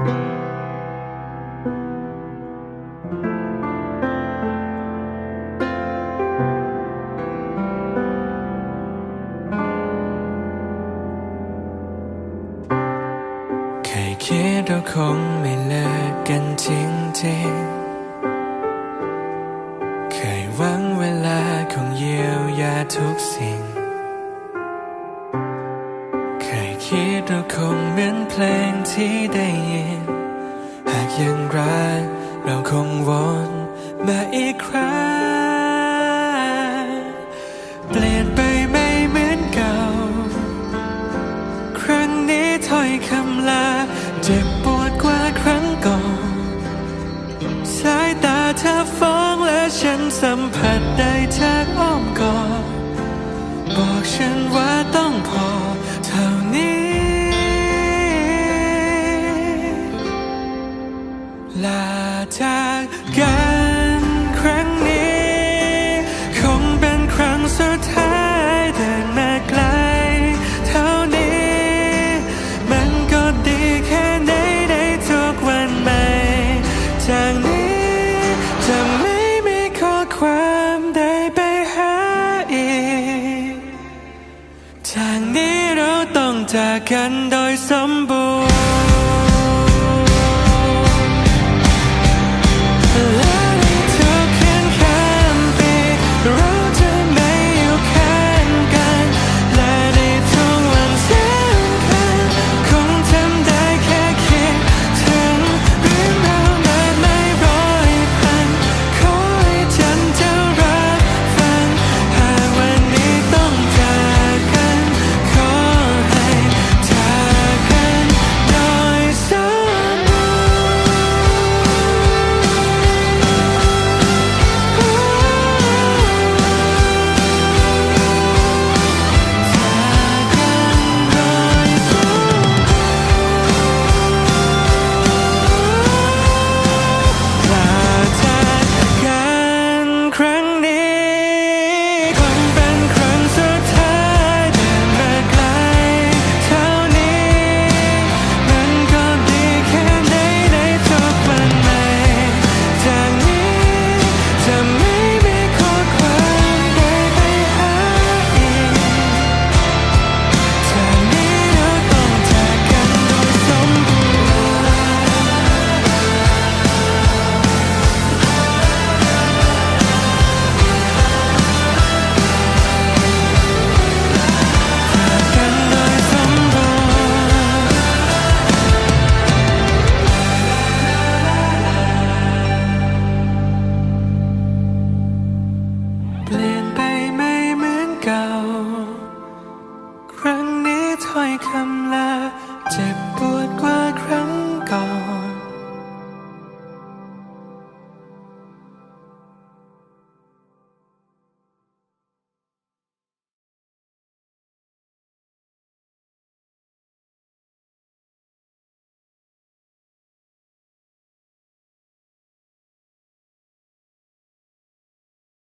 เคยคิดเราคงไม่เลิกกันจริงๆ เคยหวังเวลาคงเยียวยาทุกสิ่ง คิดเราคงเหมือนเพลงที่ได้ยิน หากยังรักเราคงวนมาอีกครั้ง เปลี่ยนไปไม่เหมือนเก่า ครั้งนี้ถ้อยคำลา เจ็บปวดกว่าครั้งก่อน สายตาเธอฟ้องและฉันสัมผัสได้จากอ้อม ลาจากกันครั้งนี้ คงเป็นครั้งสุดท้ายเดินมาไกลเท่านี้ มันก็ดีแค่ไหนในทุกวันใหม่ จากนี้จะไม่มีข้อความใดไปหาอีก จากนี้เราต้องจากกันโดยสมบูรณ์